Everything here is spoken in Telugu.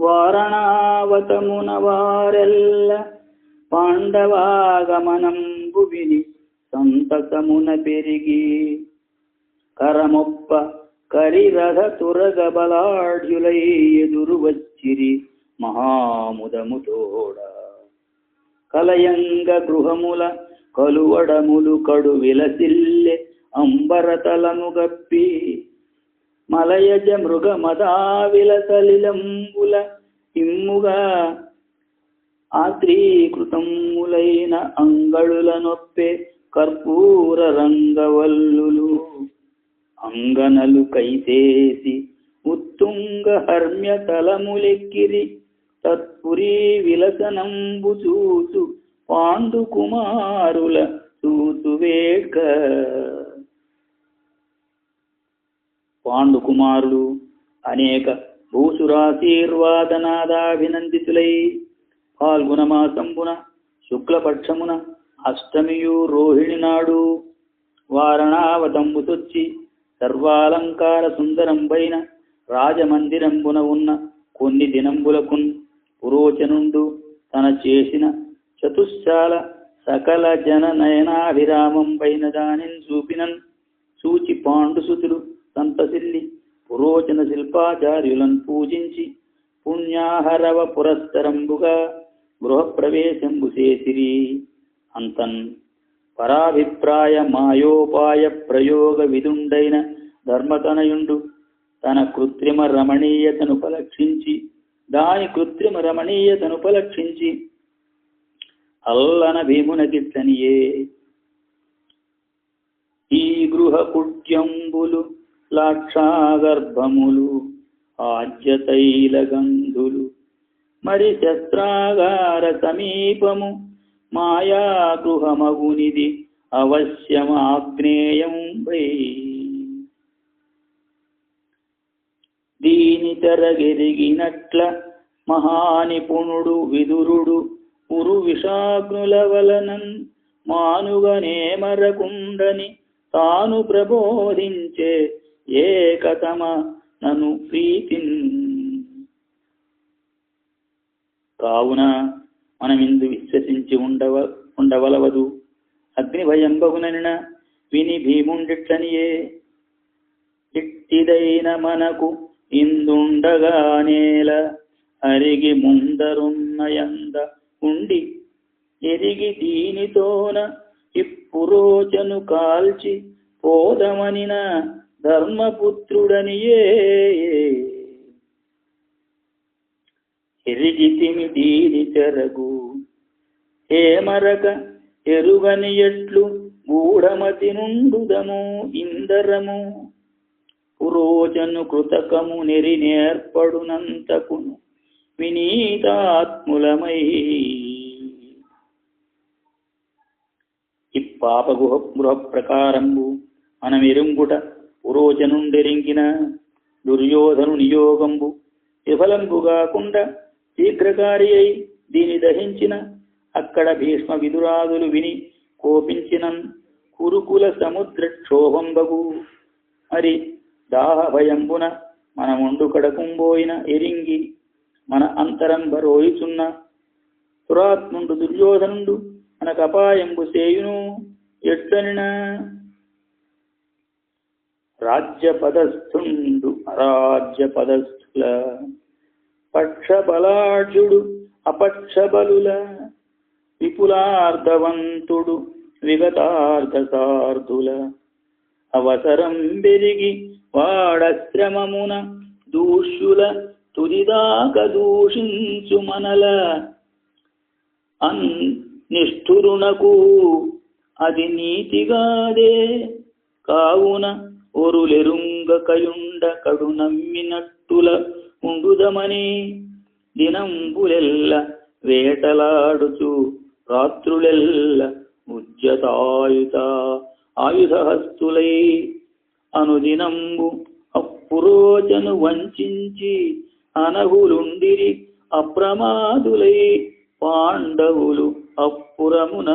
వారణావతమున వారెల్ల పాండవాగమనంబు విని సంతకమున పెరిగి కరమొప్ప కరిరథ తురగ బలాఢ్యులై ఎదురు వచ్చిరి మహాముదముతోడ కలయంగ గృహముల కలువడములు కడు విలసిల్లె అంబరతలను గప్పి మలయజ మృగ విలసలిలంబుల ఇమ్ముగా ఆత్రీకృతములైన అంగళుల నొప్పే కర్పూర రంగవల్లులు అంగనలు కైతేసి ఉత్తుంగ హర్మ్య తలములెక్కిరి తత్పురీ విలసనంబు చూసు పాండు కుమారుల చూసు పాండు కుమారులు అనేక భూసురాశీర్వాదనాదాభినందితులై పాల్గొన మాసంబున శుక్లపక్షమున అష్టమియు రోహిణి నాడు వారణావతంబుతొచ్చి సర్వాలంకార సుందరంబైన రాజమందిరంబున ఉన్న కొన్ని దినంబులకున్ పురోచనుండు తన చేసిన చతుశ్చాల సకల జన నయనాభిరామం పైన దానిని చూపినన్ సూచి పాండుసుతులు సంతసిల్లి పురోచన శిల్పాచార్యులను పూజించి పుణ్యాహరవ పురస్తరంబుగా గృహప్రవేశంబు చేసిరి అంతన్ పరాభిప్రాయ మాయోపాయ ప్రయోగ విధుండైన ధర్మతనయుండు తన కృత్రిమ రమణీయతను పలక్షించి దాని కృత్రిమ రమణీయతను పలక్షించి అల్లన భీమునకిట్లనియే ఈ గృహ కుట్యంబులు లాక్షాగర్భములు ఆజ్యతైల గంధులు మరి శస్త్రాగార సమీపము మాయాగృహమగునిది అవశ్యమాగ్నేయం వై. దీని తెరగెరిగినట్ల మహానిపుణుడు విదురుడు ఉరు విషాగ్నుల వలనన్ మానుగనే మరకుండని తాను ప్రబోధించే ఏకతమ నను ప్రీతిన్ కావున మనమిందు విశ్వసించి ఉండవ ఉండవలవదు. అగ్ని భయం భయంబగుననిన విని భీముండిట్లనియే. ఇట్టిదైన మనకు ఇందుండగానేల అరిగి ముందరున్నయంద ఉండి ఎరిగి దీనితోన ఇప్పురోచను కాల్చి పోదమనిన ధర్మపుత్రుడనియే. ఎరిగితిమి దీని తెరగు హేమరక ఎరుగని ఎట్లు గూఢమతి నుండుదము ఇందరము. పురోజను కృతకము నెరి నేర్పడునంతకును వినీతాత్ములమై. ఇప్పాప గుహ గృహ ప్రకారంబు మనమిరుంగుట పురోచనుండెరింగిన దుర్యోధను నియోగంబు. విఫలంబుగాకుండా శీఘ్రకారి అయి దీని దహించిన అక్కడ భీష్మ విదురాదులు విని కోపించిన కురుకుల సముద్ర క్షోభంబగు మరి దాహ భయంబున మనముండు కడకుంబోయిన ఎరింగి మన అంతరంబ రోయుచున్న దురాత్ముండు దుర్యోధనుండు మనకపాయంబు సేయును ఎట్లనినా రాజ్యపదస్థుండు అరాజ్యపదస్థుల. పక్షబలాఢ్యుడు అపక్షబలుల. విపులార్ధవంతుడు బలాఢ్యుడు విపులార్థవంతుడు సార్థుల అవసరం పెరిగి వాడశ్రమమున దూష్యుల తుదిదాక దూషించు మనల. అన్ నిష్ఠురునకు అది నీతిగాదే. కావున ఒరులెరుంగ కయుండ కడు నమ్మినట్టుల ఉండుదమని దినంబులెల్ల వేటలాడుచు రాత్రులెల్ల ఉజ్జతాయుత ఆయుధహస్తులై అనుదినంబు అప్పురోజను వంచించి అనగులుండిరి అప్రమాదులై పాండవులు అప్పురమున